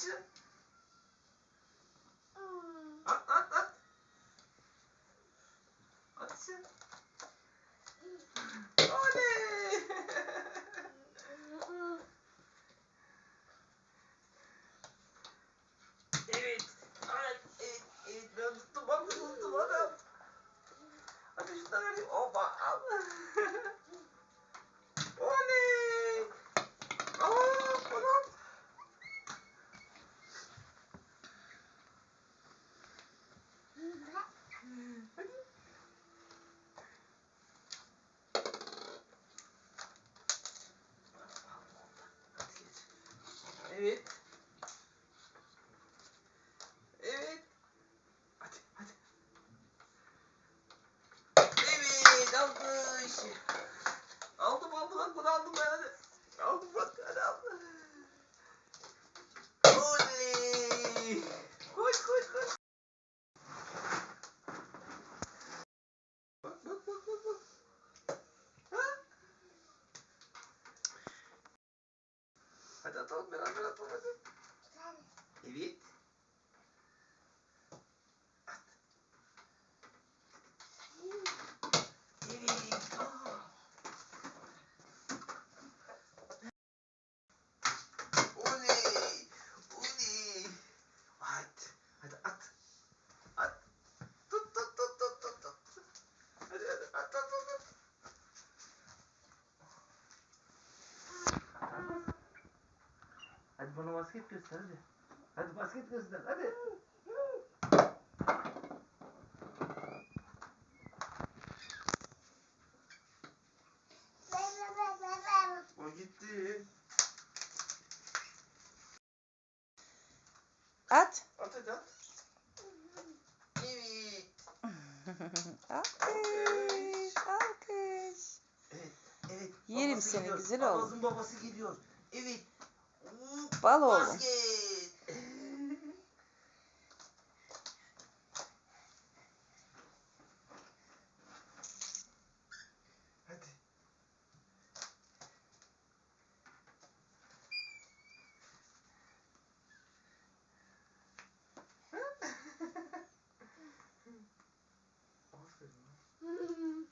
içine. At at at. At içine. Oley. evet. Ay, evet. Evet. Ben tuttum. Bak tuttum adam. Hadi şunu da vereyim. Oba. Al. Oley. Aa, anam. Hadi. Evet. Evet. Hadi hadi. Evet alkış. Aldım aldım bak bunu aldım ben hadi. Aldım bak hadi aldım. Oley. Koş koş koş. Bak bak bak bak bak. Ha? Hadi atalım beraber atalım hadi. Evet. At. Evet. Aa. Oley. Oley. Hadi. Hadi at. At. Tut tut tut tut tut tut. Hadi hadi at at at. at. Hadi bana basket göster hadi. Hadi basket göster hadi. O gitti. At. At hadi at. Evet. Alkış. Alkış. Evet. Evet. Yerim babası seni, güzel oğlum. Babasının babası geliyor. Evet. Hop, Bal oğlum. Basket. Hadi. Aferin.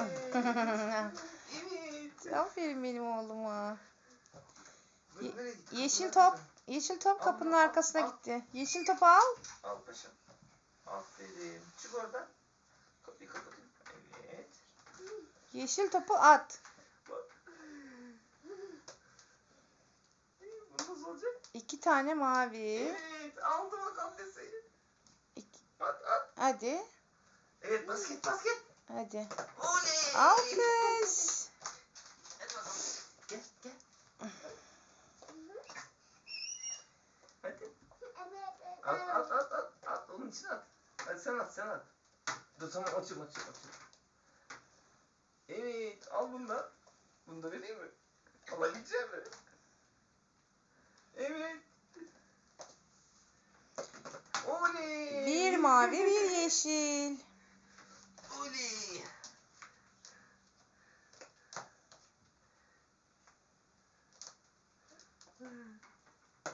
Evet. Evet. Aferin benim oğluma. Bu Ye- nereye gitti? Yeşil top. Yeşil top kapının al, arkasına al. gitti. Yeşil topu al. Al paşam. Aferin. Çık oradan. Kapıyı kapatayım. Evet. Yeşil topu at. Bak. Bu nasıl olacak? İki tane mavi. Evet. Aldı bakalım deseyi. İki. At at. Hadi. Evet basket basket. Hadi. Oley. Alkış. Hadi bakalım. Gel gel. Hadi. At at at at. At onun için at. Hadi sen at sen at. Dur tamam açıyorum açıyorum açıyorum. Evet al bunu da. Bunu da vereyim mi? Alabileceğim mi? Evet. Oley. Bir mavi bir yeşil. Oley.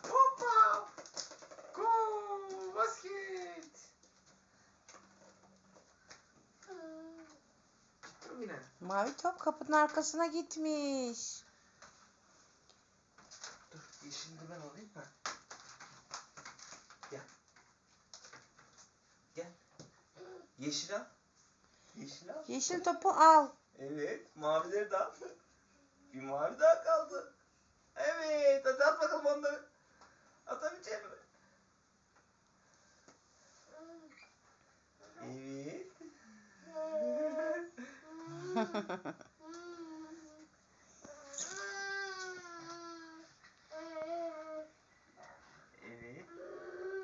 Hoppa. Gol. Basket. Dur yine. Mavi top kapının arkasına gitmiş. Dur yeşilini ben alayım. Ha. Gel. Gel. Yeşil al. Yeşil al. Yeşil topu al. Evet. Mavileri de al. Bir mavi daha kaldı. Evet. Hadi at bakalım onları. Atabilecek mi? Evet. Evet.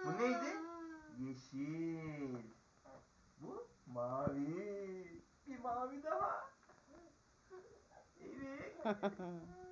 Bu neydi? Yeşil. Bu mavi. Bir mavi daha. Evet.